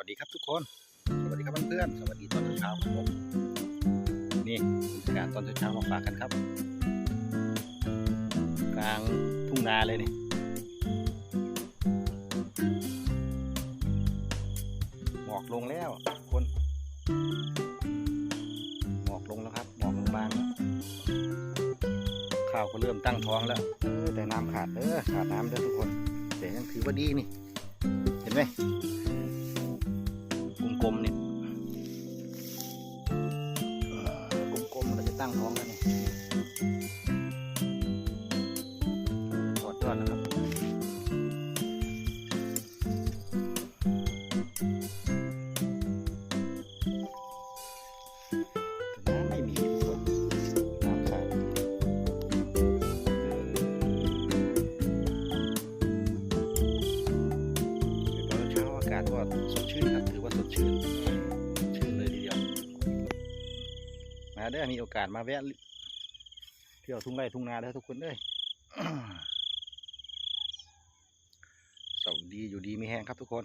วัสดีครับทุกคน สวัสดีครับเพื่อนๆ สวัสดีตอนเช้าครับผม นี่บรรยากาศตอนเช้ามาฝากกันครับ กลางทุ่งนาเลยนี่หมอกลงแล้วคนหมอกลงแล้วครับ หมอกลงบางแล้วข้าวก็เริ่มตั้งท้องแล้ว เออแต่น้ำขาดเออขาดน้ำเด้อทุกคน แต่ยังถือว่าดีนี่ เห็นไหม กลมๆเนี่ยกลมๆเราจะตั้งท้องแล้วเนี่ย กาศก็สดชื่นครับ ถือว่าสดชื่นชื่นเลยทีเดียว มาได้มีโอกาสมาแวะเที่ยวทุ่งไร่ทุ่งนาเด้วทุกคนเด้ยสวัสดีอยู่ดีมีแห้งครับทุกคน